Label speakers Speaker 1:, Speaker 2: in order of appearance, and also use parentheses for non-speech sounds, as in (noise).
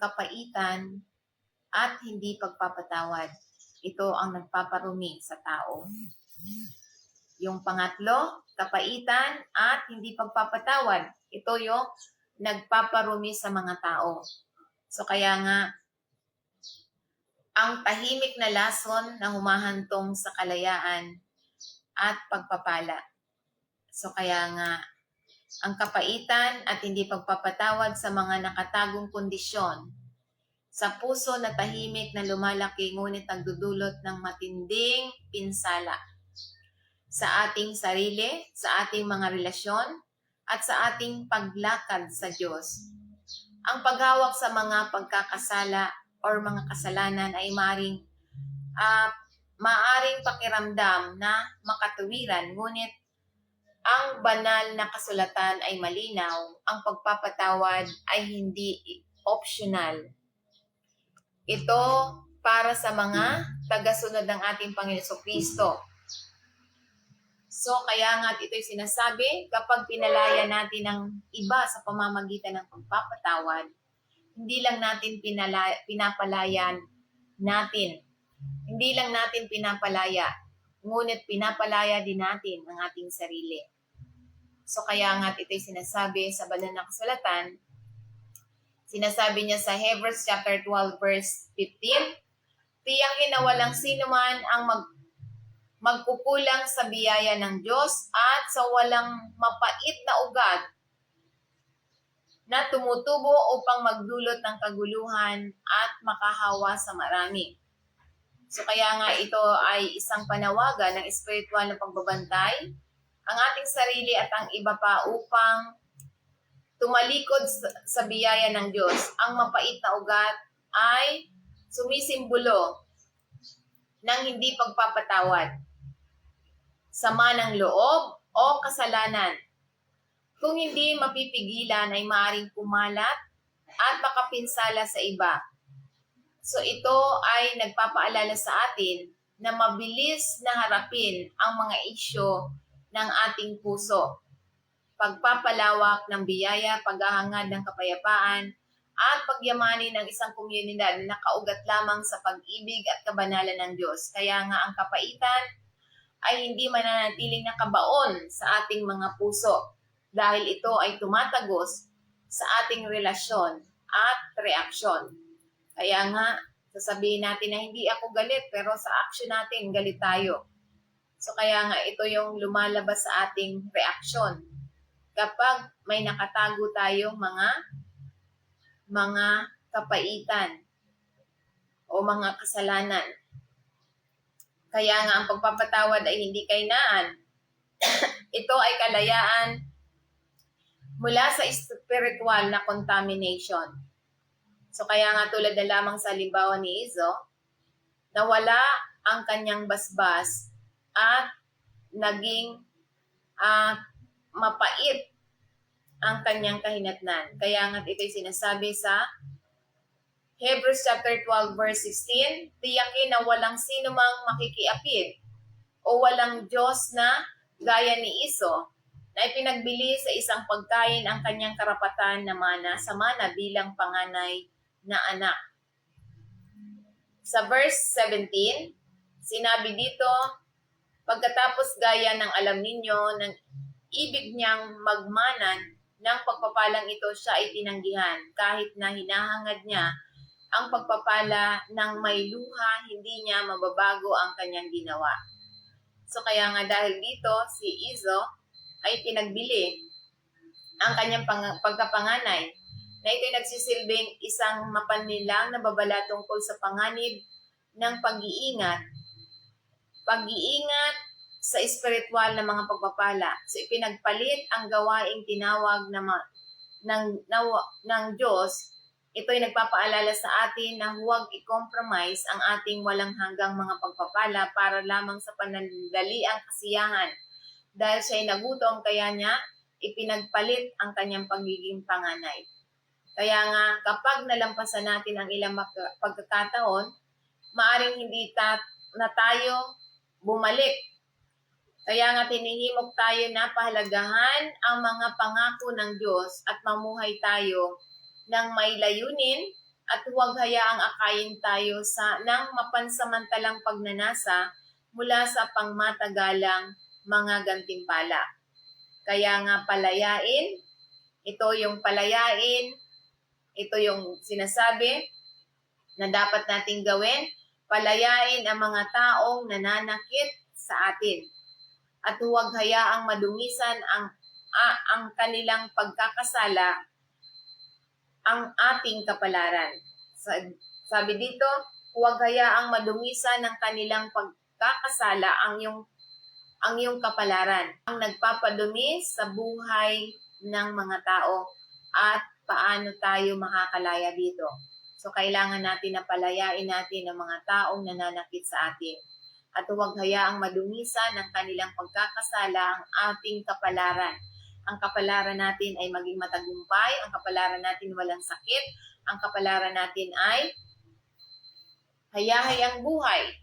Speaker 1: kapaitan at hindi pagpapatawad. Ito ang nagpaparumi sa tao. Yung pangatlo, kapaitan at hindi pagpapatawad. Ito yung nagpaparumi sa mga tao. So kaya nga, ang tahimik na lason na humahantong sa kalayaan at pagpapala. So kaya nga, ang kapaitan at hindi pagpapatawad sa mga nakatagong kondisyon sa puso na tahimik na lumalaki ngunit nagdudulot ng matinding pinsala sa ating sarili, sa ating mga relasyon, at sa ating paglakad sa Diyos. Ang paghawak sa mga pagkakasala or mga kasalanan ay maring ah, maaring pakiramdam na makatuwiran, ngunit ang banal na kasulatan ay malinaw, ang pagpapatawad ay hindi optional. Ito para sa mga tagasunod ng ating Panginoon Kristo. So, kaya nga ito'y sinasabi, kapag pinalaya natin ang iba sa pamamagitan ng pagpapatawad, hindi lang natin pinala, pinapalayan natin. Hindi lang natin pinapalaya, ngunit pinapalaya din natin ang ating sarili. So, kaya nga ito'y sinasabi sa banal na kasulatan, sinasabi niya sa Hebrews chapter 12 verse 15, Tiyakin na walang sino man ang mag magkukulang sa biyaya ng Diyos at sa walang mapait na ugat na tumutubo upang magdulot ng kaguluhan at makahawa sa marami. So kaya nga ito ay isang panawagan ng espiritual na pagbabantay ang ating sarili at ang iba pa upang tumalikod sa, biyaya ng Diyos. Ang mapait na ugat ay sumisimbolo ng hindi pagpapatawad sama ng loob o kasalanan. Kung hindi mapipigilan ay maaring kumalat at makapinsala sa iba. So ito ay nagpapaalala sa atin na mabilis na harapin ang mga isyo ng ating puso. Pagpapalawak ng biyaya, paghahangad ng kapayapaan, at pagyamanin ng isang komunidad na nakaugat lamang sa pag-ibig at kabanalan ng Diyos. Kaya nga ang kapaitan ay hindi mananatiling nakabaon sa ating mga puso dahil ito ay tumatagos sa ating relasyon at reaksyon. Kaya nga, sasabihin natin na hindi ako galit pero sa action natin galit tayo. So kaya nga ito yung lumalabas sa ating reaksyon. Kapag may nakatago tayong mga mga kapaitan o mga kasalanan kaya nga ang pagpapatawad ay hindi kainaan. (coughs) Ito ay kalayaan mula sa spiritual na contamination. So kaya nga tulad na lamang sa limbawa ni Izo, nawala ang kanyang basbas at naging uh, mapait ang kanyang kahinatnan. Kaya nga ito'y sinasabi sa Hebrews chapter 12 verse 16, tiyakin na walang sino mang makikiapid o walang Diyos na gaya ni Iso na ipinagbili sa isang pagkain ang kanyang karapatan na mana sa mana bilang panganay na anak. Sa verse 17, sinabi dito, pagkatapos gaya ng alam ninyo ng ibig niyang magmanan ng pagpapalang ito siya ay tinanggihan kahit na hinahangad niya ang pagpapala ng may luha, hindi niya mababago ang kanyang ginawa. So kaya nga dahil dito, si Izo ay pinagbili ang kanyang pang- pagkapanganay na ito'y nagsisilbing isang mapanlilang na babala tungkol sa panganib ng pag-iingat. Pag-iingat sa espiritual na mga pagpapala. So ipinagpalit ang gawaing tinawag na ma- ng, ng, ng Diyos Ito'y nagpapaalala sa atin na huwag i-compromise ang ating walang hanggang mga pagpapala para lamang sa panandaliang kasiyahan. Dahil siya'y nagutom, kaya niya ipinagpalit ang kanyang pagiging panganay. Kaya nga, kapag nalampasan natin ang ilang pagkakataon, maaring hindi ta- na tayo bumalik. Kaya nga tinihimok tayo na pahalagahan ang mga pangako ng Diyos at mamuhay tayo ng may layunin at huwag hayaang akayin tayo sa ng mapansamantalang pagnanasa mula sa pangmatagalang mga gantimpala. Kaya nga palayain, ito yung palayain, ito yung sinasabi na dapat nating gawin, palayain ang mga taong nananakit sa atin. At huwag hayaang madumisan ang a, ang kanilang pagkakasala ang ating kapalaran. Sa- Sabi dito, huwag hayaang madumisan ng kanilang pagkakasala ang iyong ang iyong kapalaran, ang nagpapadumi sa buhay ng mga tao at paano tayo makakalaya dito. So, kailangan natin na palayain natin ang mga taong nananakit sa atin. At huwag hayaang madumisan ng kanilang pagkakasala ang ating kapalaran. Ang kapalaran natin ay maging matagumpay, ang kapalaran natin walang sakit, ang kapalaran natin ay hayahay ang buhay.